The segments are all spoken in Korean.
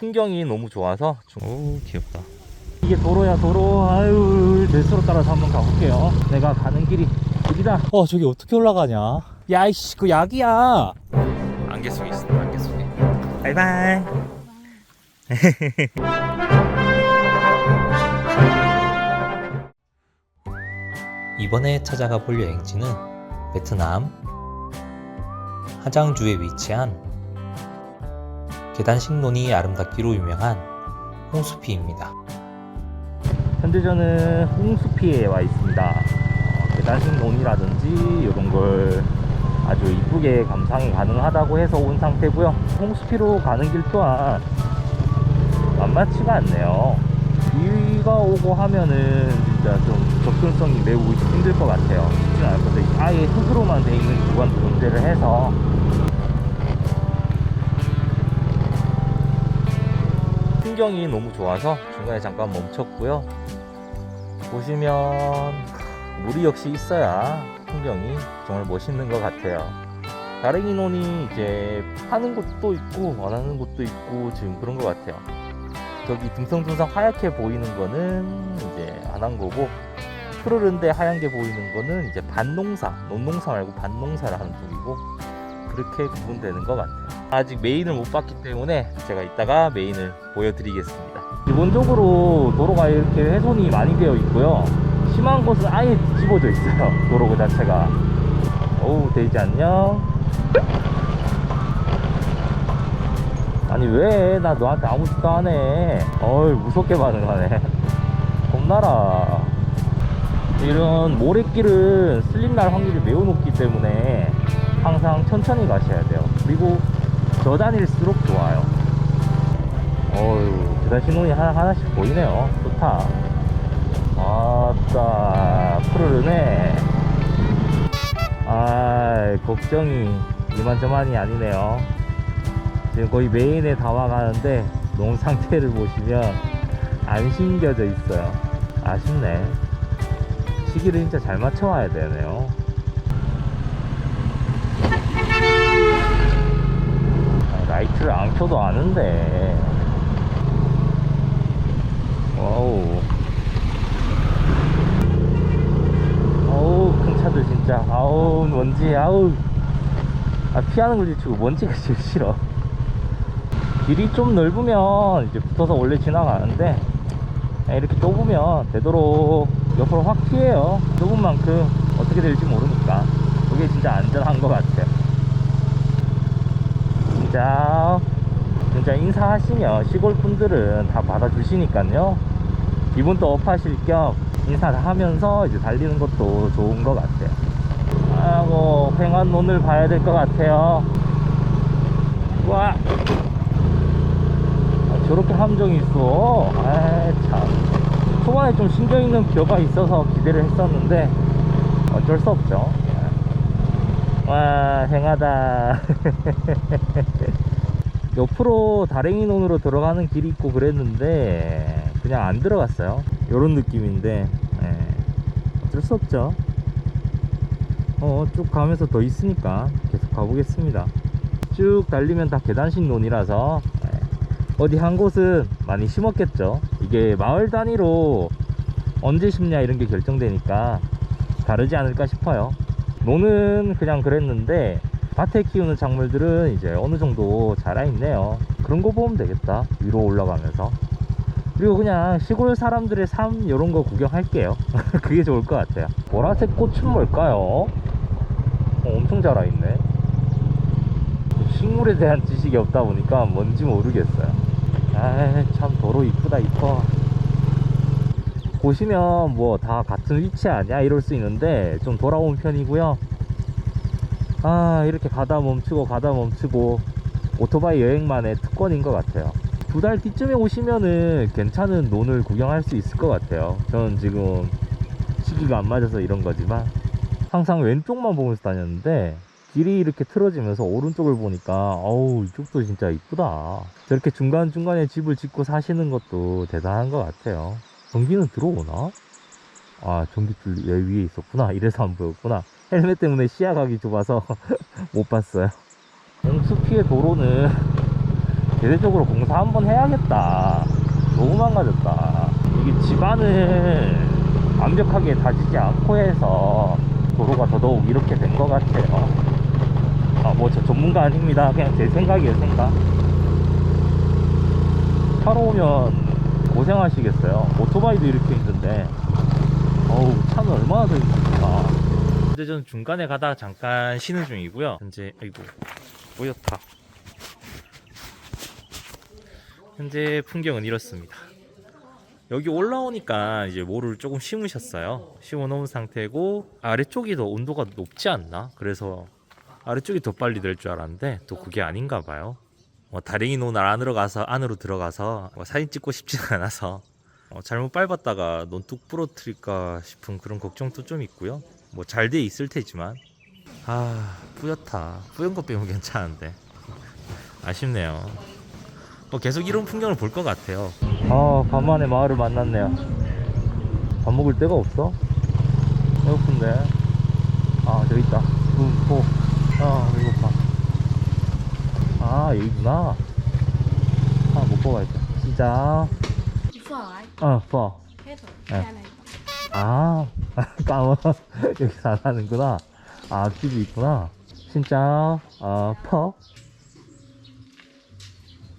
풍경이 너무 좋아서 좀- 오 귀엽다. 이게 도로야 도로. 아유 대수로 따라서 한번 가볼게요. 내가 가는 길이 길이다. 어 저기 어떻게 올라가냐? 야이씨 그 약이야. 안개 속에 있어 안개 속에. 바이바이. 이번에 찾아가 볼 여행지는 베트남 하장주에 위치한 계단 식론이 아름답기로 유명한 홍수피입니다. 현재 저는 홍수피에 와 있습니다. 어, 계단 식론이라든지 이런 걸 아주 이쁘게 감상이 가능하다고 해서 온 상태고요. 홍수피로 가는 길 또한 만만치가 않네요. 비가 오고 하면은 진짜 좀 접근성이 매우 힘들 것 같아요. 쉽지 않을 것 같아요. 아예 흙으로만 돼 있는 구간도 존재를 해서 풍경이 너무 좋아서 중간에 잠깐 멈췄고요. 보시면 물이 역시 있어야 풍경이 정말 멋있는 것 같아요. 다랭이논이 이제 하는 곳도 있고 안 하는 곳도 있고 지금 그런 것 같아요. 저기 듬성듬성 하얗게 보이는 거는 이제 안 한 거고 푸르른데 하얀 게 보이는 거는 이제 반농사, 논농사 말고 반농사를 하는 쪽이고 그렇게 구분되는 것 같아요. 아직 메인을 못 봤기 때문에 제가 이따가 메인을 보여드리겠습니다. 기본적으로 도로가 이렇게 훼손이 많이 되어 있고요. 심한 곳은 아예 뒤집어져 있어요. 도로 그 자체가. 어우, 돼지 안녕. 아니 왜 나 너한테 아무 짓도 안 해. 어이 무섭게 반응하네. 겁나라. 이런 모래길은 슬림 날 확률이 매우 높기 때문에 항상 천천히 가셔야 돼요. 그리고 저단일수록 좋아요. 어휴, 계단 신호이 하나, 하나씩 보이네요. 좋다. 아따, 푸르르네. 아, 걱정이 이만저만이 아니네요. 지금 거의 메인에 다 와가는데, 농 상태를 보시면 안 심겨져 있어요. 아쉽네. 시기를 진짜 잘 맞춰와야 되네요. 라이트를 안 켜도 아는데. 와우. 어우, 큰 차들 진짜. 아우, 먼지, 아우. 아, 피하는 걸 치고 먼지가 제일 싫어. 길이 좀 넓으면 이제 붙어서 원래 지나가는데, 아, 이렇게 좁으면 되도록 옆으로 확 피해요. 좁은 만큼 어떻게 될지 모르니까. 그게 진짜 안전한 것 같아요. 진짜 진짜 인사하시면 시골 분들은 다 받아주시니까요. 기분도 업하실 겸 인사 다 하면서 이제 달리는 것도 좋은 것 같아요. 아이고 횡한 논을 봐야 될 것 같아요. 와. 아, 저렇게 함정이 있어. 아참. 초반에 좀 신경 있는 벼가 있어서 기대를 했었는데 어쩔 수 없죠 와 행하다. 옆으로 다랭이 논으로 들어가는 길이 있고 그랬는데 그냥 안 들어갔어요. 요런 느낌인데 예, 어쩔 수 없죠. 어 쭉 가면서 더 있으니까 계속 가보겠습니다. 쭉 달리면 다 계단식 논이라서 예, 어디 한 곳은 많이 심었겠죠. 이게 마을 단위로 언제 심냐 이런 게 결정되니까 다르지 않을까 싶어요 논은 그냥 그랬는데 밭에 키우는 작물들은 이제 어느 정도 자라 있네요. 그런 거 보면 되겠다. 위로 올라가면서. 그리고 그냥 시골 사람들의 삶 이런 거 구경할게요. 그게 좋을 것 같아요. 보라색 꽃은 뭘까요? 어, 엄청 자라있네. 식물에 대한 지식이 없다 보니까 뭔지 모르겠어요. 아참 도로 이쁘다 이뻐 보시면 뭐 다 같은 위치 아니야? 이럴 수 있는데 좀 돌아온 편이고요. 아 이렇게 가다 멈추고 가다 멈추고 오토바이 여행만의 특권인 것 같아요. 두 달 뒤쯤에 오시면은 괜찮은 논을 구경할 수 있을 것 같아요. 저는 지금 시기가 안 맞아서 이런 거지만 항상 왼쪽만 보면서 다녔는데 길이 이렇게 틀어지면서 오른쪽을 보니까 어우 이쪽도 진짜 이쁘다. 저렇게 중간중간에 집을 짓고 사시는 것도 대단한 것 같아요 전기는 들어오나? 아 전기줄 여기 위에 있었구나 이래서 안 보였구나 헬멧 때문에 시야각이 좁아서 못 봤어요 영수 피해 도로는 제대적으로 공사 한번 해야겠다. 너무 망가졌다. 이게 집안을 완벽하게 다지지 않고 해서 도로가 더더욱 이렇게 된 것 같아요. 아, 뭐 저 전문가 아닙니다. 그냥 제 생각이에요, 생각. 차로 오면 고생하시겠어요. 오토바이도 이렇게 있는데, 어우, 차는 얼마나 더 힘듭니까? 근데 저는 중간에 가다가 잠깐 쉬는 중이고요. 현재, 아이고, 뿌옇다. 현재 풍경은 이렇습니다. 여기 올라오니까 이제 모를 조금 심으셨어요. 심어 놓은 상태고 아래쪽이 더 온도가 높지 않나? 그래서 아래쪽이 더 빨리 될 줄 알았는데 또 그게 아닌가 봐요. 뭐 다랭이 논 안으로 가서 안으로 들어가서 뭐 사진 찍고 싶지는 않아서 어, 잘못 밟았다가 논 뚝 부러뜨릴까 싶은 그런 걱정도 좀 있고요. 뭐 잘 돼 있을 테지만 아 뿌옇다. 뿌연 것 빼면 괜찮은데 아쉽네요. 뭐 계속 이런 풍경을 볼 것 같아요. 아 간만에 마을을 만났네요. 밥 먹을 데가 없어? 배고픈데. 아 저기 있다. 분포. 아 배고파. 아 여기구나. 아못 뽑아야겠다. 시작. 아 퍼. hết rồi À. Ra này 아 까먹. 여기서 안 하는구나. 아 앞집이 있구나. 진짜 아 퍼.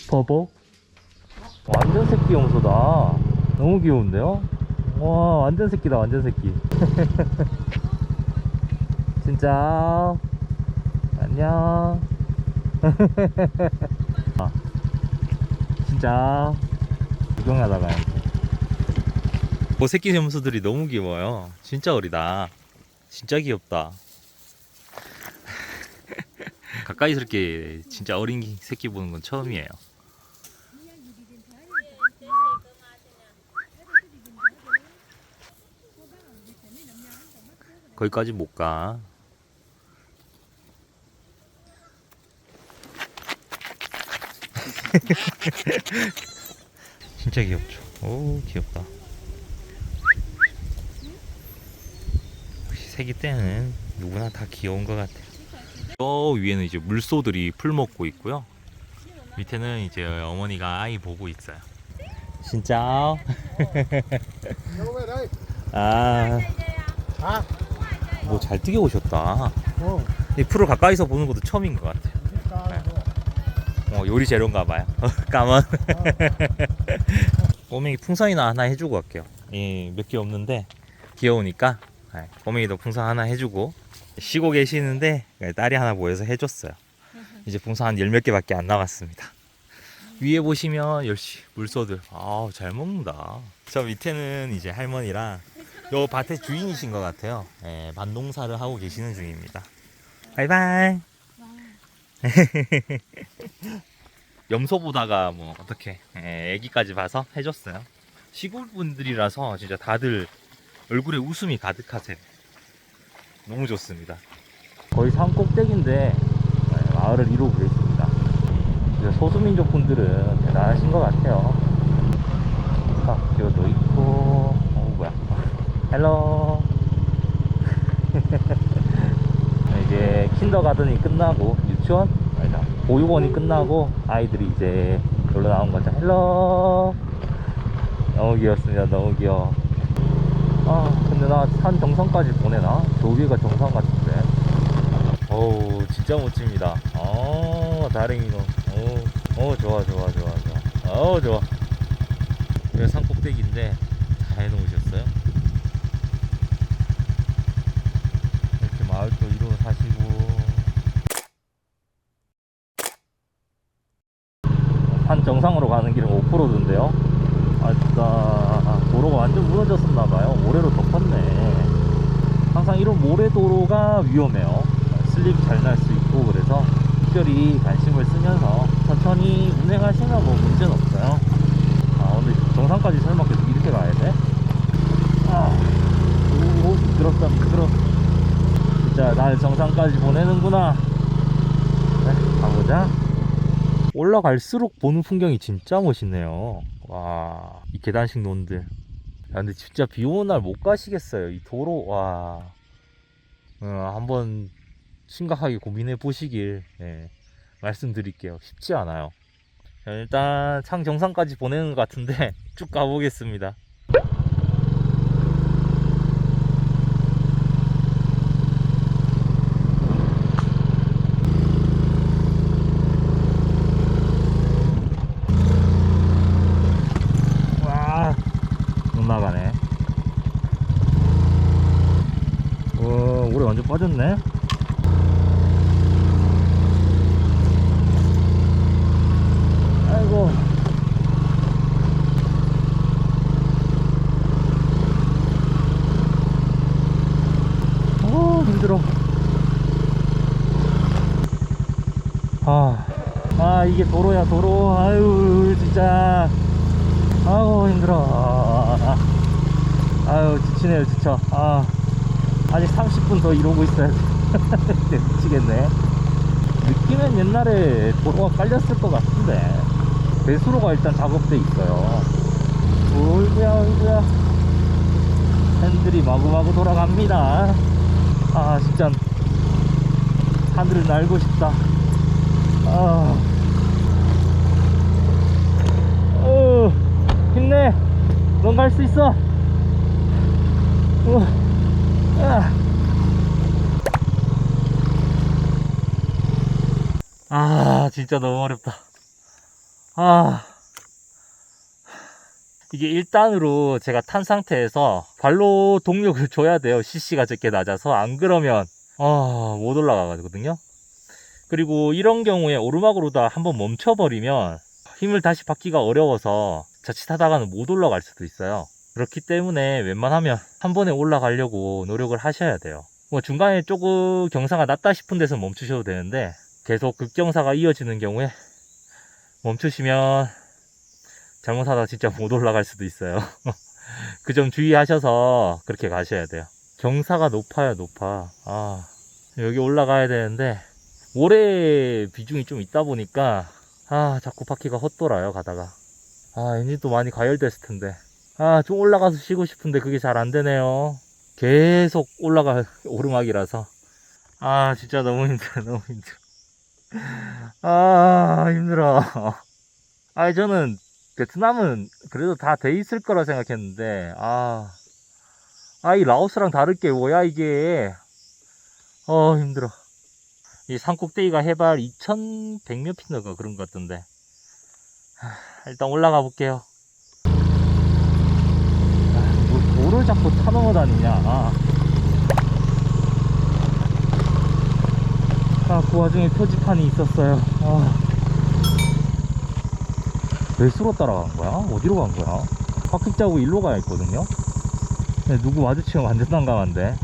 퍼보. 완전 새끼 염소다. 너무 귀여운데요? 와, 완전 새끼다, 완전 새끼. 진짜. 안녕. 아, 진짜. 구경하다가. 그 새끼 염소들이 너무 귀여워요. 진짜 어리다. 진짜 귀엽다. 가까이서 이렇게 진짜 어린 새끼 보는 건 처음이에요. 거기까지 못 가. 진짜 귀엽죠. 오, 귀엽다. 역시 새끼 때는 누구나 다 귀여운 것 같아요. 저 위에는 이제 물소들이 풀 먹고 있고요. 밑에는 이제 어머니가 아이 보고 있어요. 진짜. 아, Hả? 뭐잘 뛰게 오셨다. Ồ, 이 풀을 가까이서 보는 것도 처음인 것 같아요. 어, 요리 재료인가 봐요. 까만. 꼬맹이 풍선이나 하나 해주고 갈게요. 예, 몇개 없는데 귀여우니까 예, 꼬맹이도 풍선 하나 해주고 쉬고 계시는데 예, 딸이 하나 보여서 해줬어요. 이제 풍선 한 열 몇 개밖에 안 남았습니다. 위에 보시면 역시 물소들 아우 잘 먹는다. 저 밑에는 이제 할머니랑 요 밭의 주인이신 것 같아요. 예, 밭농사를 하고 계시는 중입니다. 바이바이. 염소 보다가 뭐 어떻게 예, 애기까지 봐서 해줬어요. 시골 분들이라서 진짜 다들 얼굴에 웃음이 가득하세요. 너무 좋습니다. 거의 산 꼭대기인데 예, 마을을 이루고 계십니다. 소수민족 분들은 대단하신 것 같아요. 학교도 있고, 어 뭐야? 헬로. 이제 킨더가든이 끝나고 유치원 보육원이 끝나고 아이들이 이제 놀러 나온 거죠. 헬로! 너무 귀엽습니다. 너무 귀여워. 아 근데 나 산 정상까지 보내나? 저 위가 정상 같은데. 어우 진짜 멋집니다. 어 다랭이놈 어우 어 좋아 좋아 좋아 좋아. 어우 좋아. 여기 산 꼭대기인데 다 해놓으셨어요? 이렇게 마을도 이루어 사시고 산 정상으로 가는 길은 오프로드인데요. 아따 도로가 완전 무너졌었나봐요. 모래로 덮었네. 항상 이런 모래 도로가 위험해요. 슬립 잘 날 수 있고 그래서 특별히 관심을 쓰면서 천천히 운행하시면 뭐 문제는 없어요. 아 근데 정상까지 설마 계속 이렇게 가야 돼? 아, 오, 미끄럽다 미끄러 진짜 날 정상까지 보내는구나. 네, 가보자 올라갈수록 보는 풍경이 진짜 멋있네요. 와 이 계단식 논들. 야 근데 진짜 비 오는 날 못 가시겠어요 이 도로? 와. 어, 한번 심각하게 고민해 보시길 예, 말씀드릴게요. 쉽지 않아요. 자, 일단 창 정상까지 보내는 것 같은데 쭉 가보겠습니다. 와, 못 나가네. 와, 빠졌네. 아이고. 어, 힘들어. 아, 아, 이게 도로야, 도로. 아유, 진짜. 아우, 힘들어. 아유, 지치네요, 지쳐. 아, 아직 30분 더 이러고 있어야 돼. 미치겠네. 느낌은 옛날에 도로가 깔렸을 것 같은데 배수로가 일단 작업돼 있어요. 어이구야 어이구야. 핸들이 마구마구 돌아갑니다. 아 진짜 하늘을 날고 싶다. 아. 어, 힘내. 넌 갈 수 있어. 어, 아. 아, 진짜 너무 어렵다. 아. 이게 1단으로 제가 탄 상태에서 발로 동력을 줘야 돼요. CC가 적게 낮아서. 안 그러면, 아, 못 올라가거든요. 그리고 이런 경우에 오르막으로다 한번 멈춰버리면 힘을 다시 받기가 어려워서 자칫하다가는 못 올라갈 수도 있어요. 그렇기 때문에 웬만하면 한 번에 올라가려고 노력을 하셔야 돼요. 뭐 중간에 조금 경사가 낮다 싶은 데서 멈추셔도 되는데 계속 급경사가 이어지는 경우에 멈추시면 잘못하다 진짜 못 올라갈 수도 있어요. 그 점 주의하셔서 그렇게 가셔야 돼요. 경사가 높아요, 높아. 아, 여기 올라가야 되는데 모래 비중이 좀 있다 보니까 아, 자꾸 바퀴가 헛돌아요, 가다가. 아, 엔진도 많이 가열됐을 텐데. 아, 좀 올라가서 쉬고 싶은데 그게 잘 안 되네요. 계속 올라가 오르막이라서. 아, 진짜 너무 힘들어, 너무 힘들어. 아, 힘들어. 아, 저는 베트남은 그래도 다 돼 있을 거라 생각했는데, 아, 아, 이 라오스랑 다를 게 뭐야, 이게. 어, 힘들어. 이 산꼭대기가 해발 2100몇 피너가 그런 것 같던데. 하, 일단 올라가 볼게요. 아, 뭐 돌을 자꾸 타넘어 다니냐. 아. 아, 그 와중에 표지판이 있었어요. 아. 배수로 따라간 거야? 어디로 간 거야? 짜고 일로 가야 했거든요? 네, 누구 마주치면 완전 난감한데.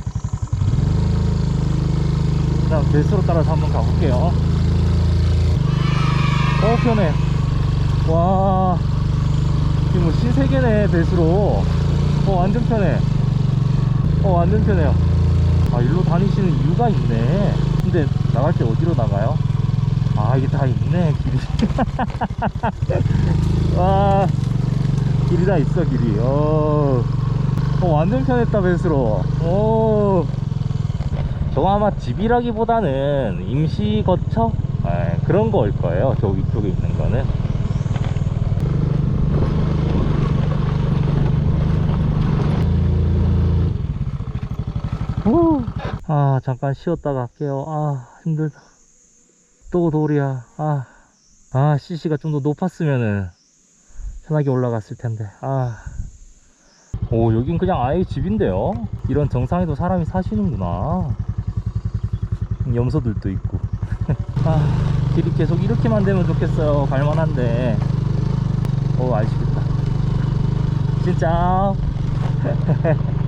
일단 배수로 따라서 한번 가볼게요. 어, 편해. 와. 이거 뭐 신세계네, 배수로. 어, 완전 편해. 어, 완전 편해요. 아, 일로 다니시는 이유가 있네. 근데 나갈 때 어디로 나가요? 아, 이게 다 있네, 길이. 와, 길이 다 있어, 길이. 어, 어 완전 편했다, 배수로. 오. 저거 아마 집이라기보다는 임시 거처? 예, 그런 거일 거예요. 저 위쪽에 있는 거는. 후. 아, 잠깐 쉬었다 갈게요. 아, 힘들다. 또 돌이야. 아, 아, CC가 좀 더 높았으면은 편하게 올라갔을 텐데. 아. 오, 여긴 그냥 아예 집인데요? 이런 정상에도 사람이 사시는구나. 염소들도 있고. 아, 길이 계속 이렇게만 되면 좋겠어요. 갈만한데. 오, 아쉽다. 진짜.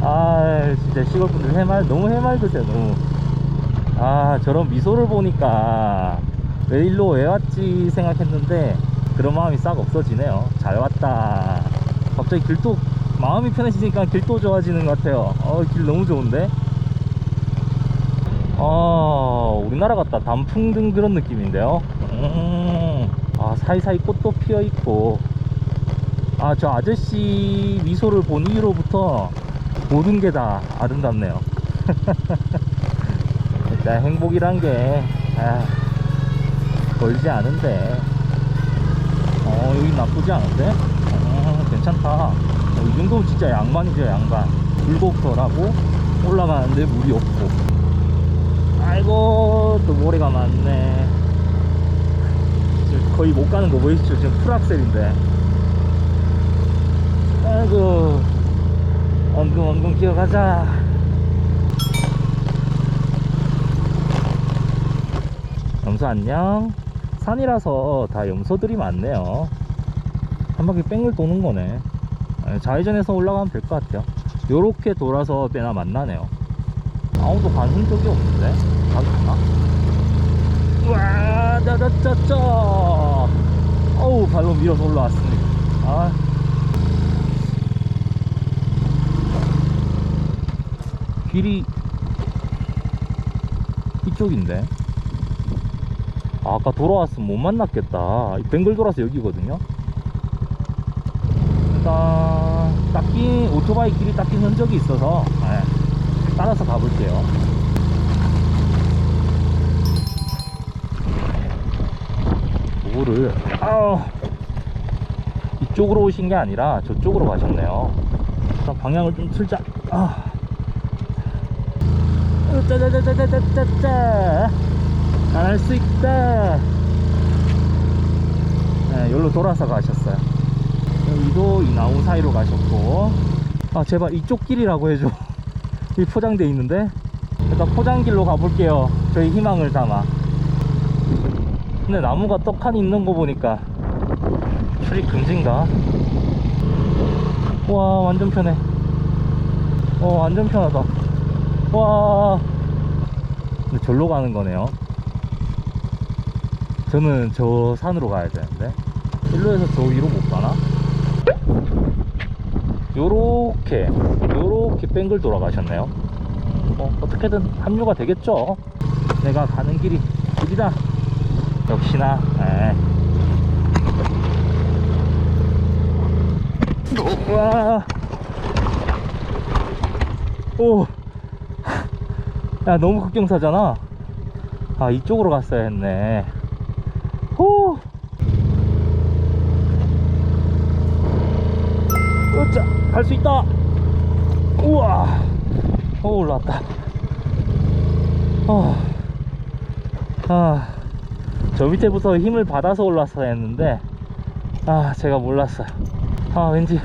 아, 진짜 시골분들 해말, 너무 해맑으세요, 너무. 아, 저런 미소를 보니까 왜 일로 왜 왔지 생각했는데 그런 마음이 싹 없어지네요. 잘 왔다. 갑자기 길도, 마음이 편해지니까 길도 좋아지는 것 같아요. 어, 길 너무 좋은데? 아, 우리나라 같다. 단풍 등 그런 느낌인데요. 음, 아, 사이사이 꽃도 피어 있고. 아, 저 아저씨 미소를 본 이후로부터 모든 게 다 아름답네요. 일단 행복이란 게, 아, 멀지 않은데. 어 여기 나쁘지 않은데? 어 괜찮다. 어, 이 정도면 진짜 양반이죠 양반. 불곡터라고 올라가는데 물이 없고. 아이고 또 모래가 많네. 지금 거의 못 가는 거 보이시죠? 지금 풀악셀인데. 아이고 엉금엉금 기어가자. 염소 안녕. 산이라서 다 염소들이 많네요. 한 바퀴 뺑을 도는 거네. 아, 좌회전해서 올라가면 될 것 같아요. 요렇게 돌아서 빼나 만나네요. 아무도 관심 적이 없는데? 가겠나? 우와 짜자짜짜. 어우 발로 밀어서 올라왔습니다 아 길이 이쪽인데. 아, 아까 돌아왔으면 못 만났겠다. 이 뱅글 돌아서 여기거든요. 일단 딱히 오토바이 길이 딱히 흔적이 있어서 예, 따라서 가볼게요. 도구를 아 이쪽으로 오신 게 아니라 저쪽으로 가셨네요. 일단 방향을 좀 틀자. 아. 짜자자자자자자 잘할 수 있다. 네, 여기로 돌아서 가셨어요. 여기도 이 나무 사이로 가셨고. 아 제발 이쪽 길이라고 해줘. 이 포장돼 있는데? 일단 포장길로 가볼게요. 저희 희망을 담아. 근데 나무가 떡하니 있는 거 보니까 출입 금지인가? 와 완전 편해. 어 완전 편하다. 와 절로 가는 거네요 저는 저 산으로 가야 되는데 일로 해서 저 위로 못 가나? 요렇게 요렇게 뺑글 돌아가셨네요 어, 어떻게든 합류가 되겠죠 내가 가는 길이 길이다 역시나 에. 와. 오. 야, 너무 급경사잖아. 아, 이쪽으로 갔어야 했네. 호. 으짜, 갈 수 있다. 우와. 어, 올라왔다. 어. 아. 저 밑에부터 힘을 받아서 올랐어야 했는데, 아, 제가 몰랐어요. 아, 왠지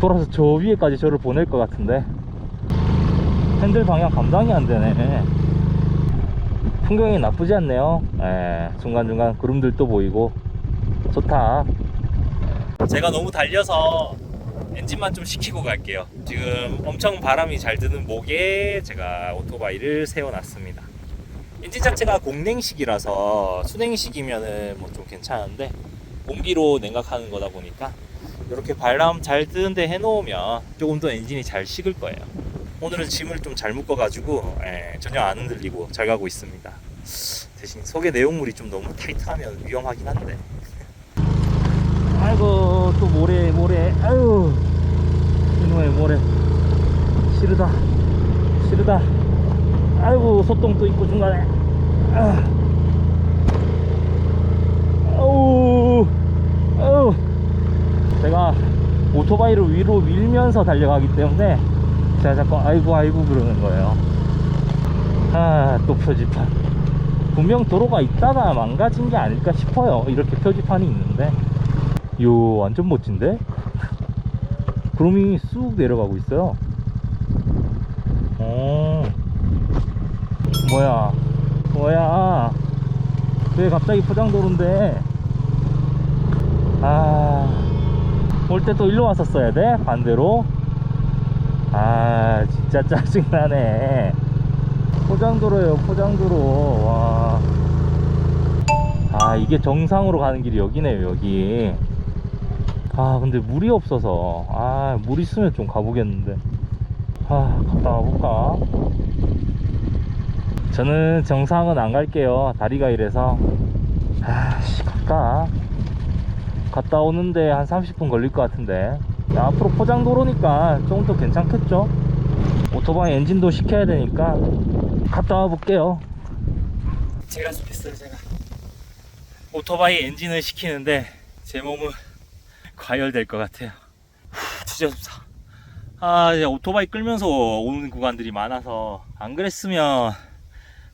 돌아서 저 위에까지 저를 보낼 것 같은데 핸들 방향 감당이 안 되네. 풍경이 나쁘지 않네요. 예, 중간중간 구름들도 보이고. 좋다. 제가 너무 달려서 엔진만 좀 식히고 갈게요. 지금 엄청 바람이 잘 드는 목에 제가 오토바이를 세워놨습니다. 엔진 자체가 공냉식이라서 수냉식이면은 뭐 좀 괜찮은데 공기로 냉각하는 거다 보니까 이렇게 바람 잘 드는데 해놓으면 조금 더 엔진이 잘 식을 거예요. 오늘은 짐을 좀 잘 묶어가지고 예, 전혀 안 흔들리고 잘 가고 있습니다. 대신 속에 내용물이 좀 너무 타이트하면 위험하긴 한데. 아이고 또 모래 모래 아유 이놈의 모래 싫으다 싫으다 아이고 소똥 또 있고 중간에 아. 아우 아우 제가 오토바이를 위로 밀면서 달려가기 때문에 제가 자꾸 아이고 아이고 그러는 거예요. 아또 표지판. 분명 도로가 있다가 망가진 게 아닐까 싶어요. 이렇게 표지판이 있는데. 요 완전 멋진데? 구름이 쑥 내려가고 있어요. 어. 뭐야? 뭐야? 왜 갑자기 포장도로인데? 아. 올 때 또 일로 왔었어야 돼? 반대로 아 진짜 짜증나네. 포장도로예요 포장도로. 와. 아 이게 정상으로 가는 길이 여기네요 여기. 아 근데 물이 없어서. 아 물 있으면 좀 가보겠는데. 아 갔다 와볼까? 저는 정상은 안 갈게요 다리가 이래서. 아씨 갈까? 갔다 오는데 한 30분 걸릴 것 같은데. 야, 앞으로 포장도로니까 조금 더 괜찮겠죠 오토바이 엔진도 시켜야 되니까 갔다 와 볼게요 제가 습했어요 제가 오토바이 엔진을 시키는데 제 몸은 과열될 것 같아요. 후, 주저줍사. 아, 이제 오토바이 끌면서 오는 구간들이 많아서 안 그랬으면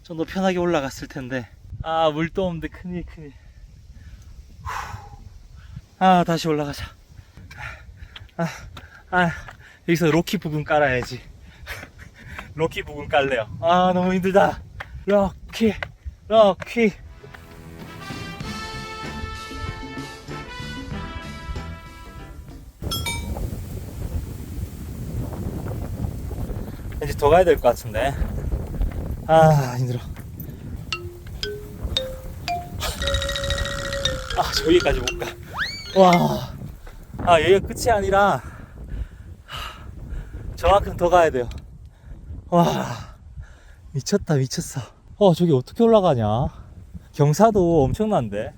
좀 더 편하게 올라갔을 텐데. 아, 물도 없는데 큰일, 큰일. 후. 아, 다시 올라가자. 아, 아, 여기서 로키 부근 깔아야지. 로키 부근 깔래요. 아, 너무 힘들다. 로키, 로키. 이제 더 가야 될 것 같은데. 아, 힘들어. 아, 저기까지 못 가. 와. 아, 여기가 끝이 아니라, 하, 저만큼 더 가야 돼요. 와. 미쳤다, 미쳤어. 어, 저기 어떻게 올라가냐? 경사도 엄청난데?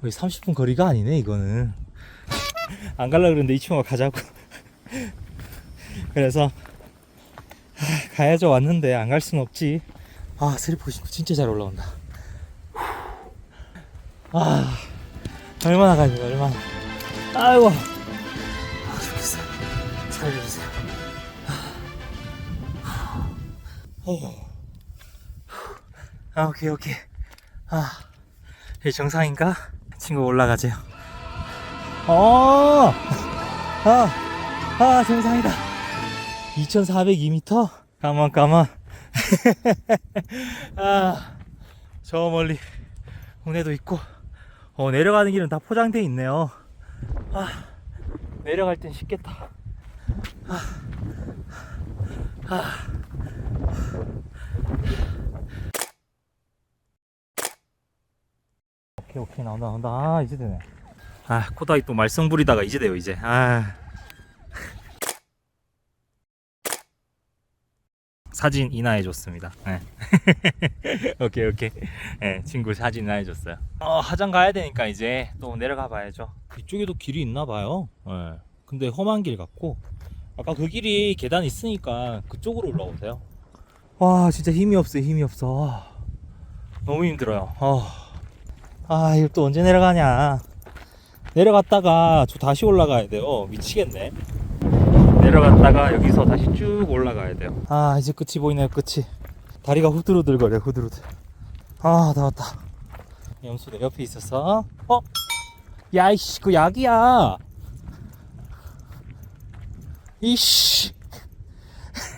거의 30분 거리가 아니네, 이거는. 안 갈라 그랬는데 이 친구가 가자고. 그래서, 아, 가야죠 왔는데 안 갈 순 없지 아 슬리퍼 신고 진짜 잘 올라온다 아 얼마나 가니 얼마나 아이고 아 죽겠어 살려주세요 아, 어. 아 오케이 오케이 아 이게 정상인가? 친구 올라가세요 어! 아, 아 정상이다 2402m? 가만 가만 아, 저 멀리 운해도 있고 어, 내려가는 길은 다 포장돼 있네요 아, 내려갈 땐 쉽겠다. 아, 아. 오케이 오케이. 나온다 나온다. 아 이제 되네. 아 코다이 또 말썽 부리다가 이제 돼요 이제. 아 사진 인화해 줬습니다. 네. 오케이 오케이. 네, 친구 사진 인화해 줬어요. 어, 하장 가야 되니까 이제 또 내려가 봐야죠. 이쪽에도 길이 있나 봐요. 네. 근데 험한 길 같고 아까 그 길이 계단 있으니까 그쪽으로 올라오세요. 와 진짜 힘이 없어 힘이 없어. 아, 너무 힘들어요. 아, 아 이거 또 언제 내려가냐. 내려갔다가 저 다시 올라가야 돼요. 미치겠네. 내려갔다가 여기서 다시 쭉 올라가야 돼요. 아 이제 끝이 보이네요 끝이. 다리가 후들후들거려 후들후들. 아다 왔다. 염소 내 옆에 있었어. 어? 야이씨 그 약이야. 이씨.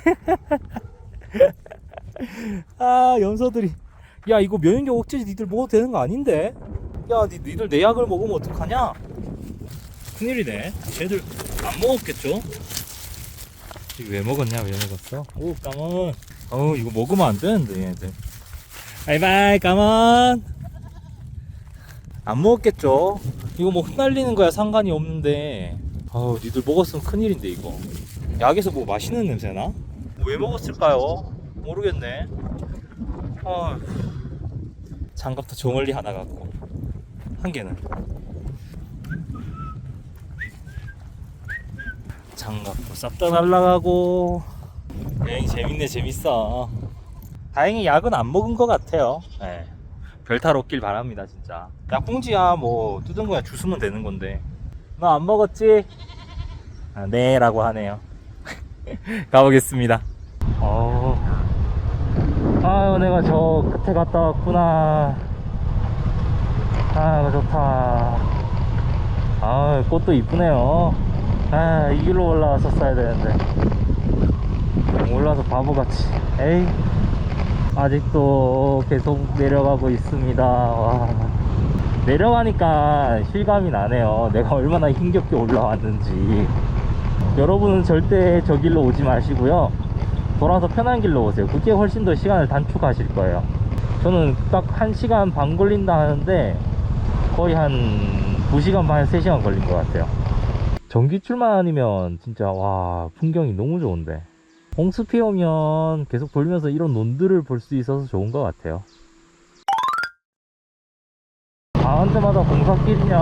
아 염소들이. 야 이거 면역력 억제제 니들 먹어도 되는 거 아닌데? 야 니, 니들 내 약을 먹으면 어떡하냐? 큰일이네. 쟤들 안 먹었겠죠? 이거 왜 먹었냐? 왜 먹었어? 오, 까만. 어우, 이거 먹으면 안 되는데, 얘네들. 바이바이, 까만. 안 먹었겠죠? 이거 뭐 흩날리는 거야 상관이 없는데. 아우, 니들 먹었으면 큰일인데, 이거. 약에서 뭐 맛있는 냄새나? 왜 먹었을까요? 모르겠네. 아 장갑도 저 멀리 하나 갖고. 한 개는. 장갑도 싹 다 날라가고. 여행 재밌네 재밌어. 다행히 약은 안 먹은 것 같아요. 네. 별탈 없길 바랍니다 진짜. 약봉지야 뭐 뜯은 거야 주스면 되는 건데. 너 안 먹었지? 아, 네 라고 하네요. 가보겠습니다. 어... 아유 내가 저 끝에 갔다 왔구나. 아 좋다. 아 꽃도 이쁘네요 아, 이 길로 올라왔었어야 되는데. 올라서 바보같이. 에이. 아직도 계속 내려가고 있습니다. 와. 내려가니까 실감이 나네요. 내가 얼마나 힘겹게 올라왔는지. 여러분은 절대 저 길로 오지 마시고요. 돌아서 편한 길로 오세요. 그게 훨씬 더 시간을 단축하실 거예요. 저는 딱 1시간 반 걸린다 하는데 거의 한 2시간 반, 3시간 걸린 것 같아요. 전기줄만 아니면 진짜 와 풍경이 너무 좋은데. 홍수 피 오면 계속 돌면서 이런 논들을 볼 수 있어서 좋은 것 같아요. 가는 데마다 공사길이냐.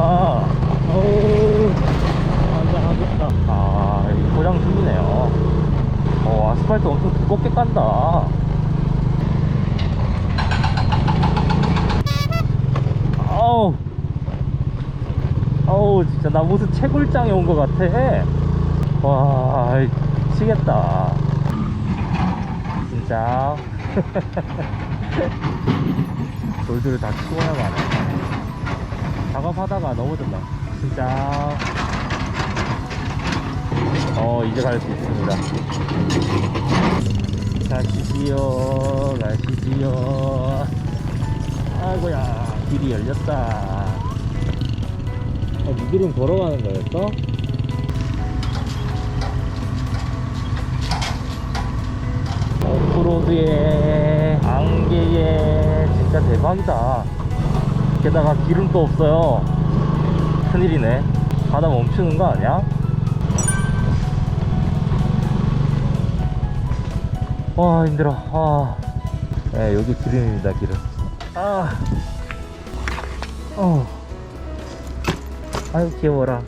어우 아 포장 중이네요. 어 아스팔트 엄청 두껍게 깐다. 아 아우 아우 진짜 나 무슨 채굴장에 온 것 같아. 와 미치겠다. 진짜? 돌들을 다 치워야 하네 작업하다가 넘어졌나 진짜? 어 이제 갈 수 있습니다. 가시지요 가시지요. 아이고야 길이 열렸다 아, 니들은 걸어가는 거였어? 오프로드에 안개에 진짜 대박이다 게다가 기름도 없어요 큰일이네 가다 멈추는 거 아니야? 와 힘들어 아. 네, 여기 기름입니다 기름 아. 어. 아유 귀여워라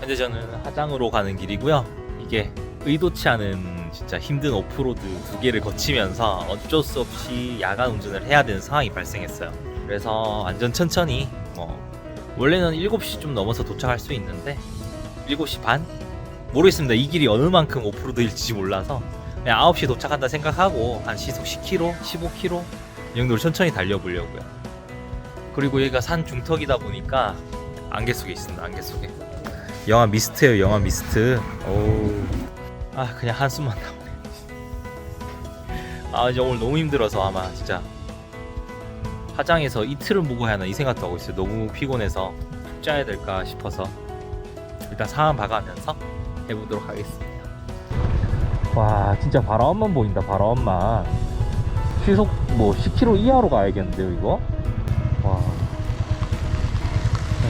현재 저는 하장으로 가는 길이고요 이게 의도치 않은 진짜 힘든 오프로드 두 개를 거치면서 어쩔 수 없이 야간 운전을 해야 되는 상황이 발생했어요 그래서 완전 천천히 뭐 원래는 7시 좀 넘어서 도착할 수 있는데 7시 반? 모르겠습니다. 이 길이 어느 만큼 오프로드일지 몰라서 그냥 9시 도착한다 생각하고 한 시속 10km, 15km 이 정도로 천천히 달려보려고요. 그리고 여기가 산 중턱이다 보니까 안개 속에 있습니다. 안개 속에. 영화 미스트예요. 영화 미스트. 오. 아 그냥 한숨만 나오네. 아 이제 오늘 너무 힘들어서 아마 진짜 화장에서 이틀을 묵어야 하나 이 생각도 하고 있어요. 너무 피곤해서 푹 자야 될까 싶어서 일단 상황 봐가면서 해보도록 하겠습니다. 와 진짜 바람만 보인다 바람만 시속 뭐 10km 이하로 가야겠는데요 이거? 와.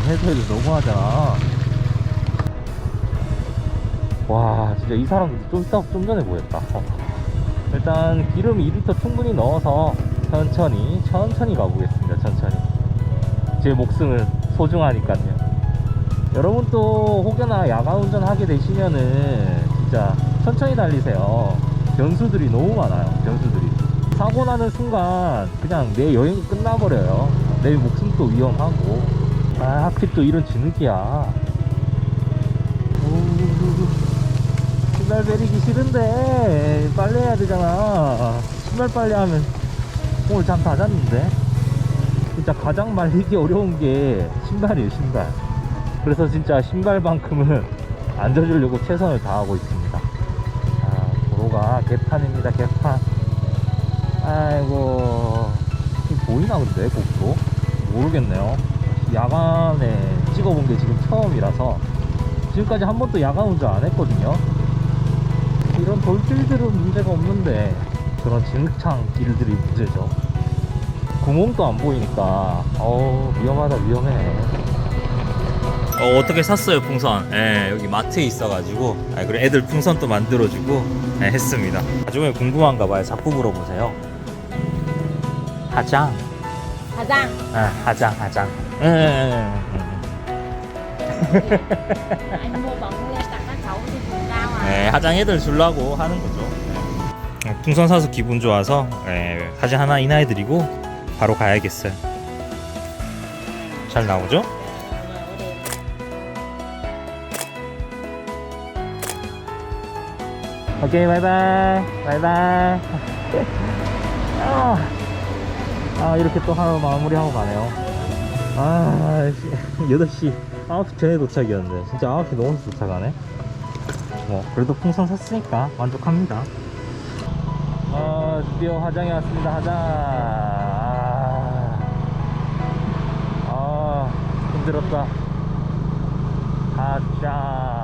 해수해도 너무하잖아 와 진짜 이 사람들도 좀 이따 좀 전에 보였다? 어. 일단 기름 2리터 충분히 넣어서 천천히 천천히 가보겠습니다 천천히. 제 목숨은 소중하니까요. 여러분 또 혹여나 야간 운전 하게 되시면은 진짜 천천히 달리세요. 변수들이 너무 많아요 변수들이 사고 나는 순간 그냥 내 여행이 끝나버려요. 내 목숨도 위험하고. 아 하필 또 이런 진흙이야. 오, 신발 베리기 싫은데. 빨래 해야 되잖아. 신발 빨래 하면 오늘 잠 다 잤는데. 진짜 가장 말리기 어려운 게 신발이에요 신발. 그래서 진짜 신발만큼은 안 젖으려고 최선을 다하고 있습니다. 아, 도로가 개판입니다, 개판. 아이고, 보이나 근데, 고프로? 모르겠네요. 야간에 찍어본 게 지금 처음이라서 지금까지 한 번도 야간 운전 안 했거든요. 이런 돌길들은 문제가 없는데 그런 진흙창 길들이 문제죠. 구멍도 안 보이니까 어우 위험하다 위험해. 어, 어떻게 샀어요 풍선 예, 여기 마트에 있어가지고 아, 그리고 애들 풍선도 만들어주고 예, 했습니다 나중에 궁금한가 봐요 자꾸 물어보세요 하장. 가장. 아, 하장 하장. anh mua bận lên tặng các cậu thì cũng cao à 예. 예, 하장 애들 주려고 하는 거죠. 예. 어, 풍선 사서 기분 좋아서 예, 사진 하나 인화해드리고 바로 가야겠어요. 잘 나오죠? 오케이 바이바이. 바이바이. 아, 아 이렇게 또 하루 마무리하고 가네요. 아 8시 9시 전에 도착이었는데 진짜 9시 넘어서 도착하네. 뭐 그래도 풍선 샀으니까 만족합니다. 아 드디어 화장에 왔습니다 화장. 아, 아 힘들었다. 화장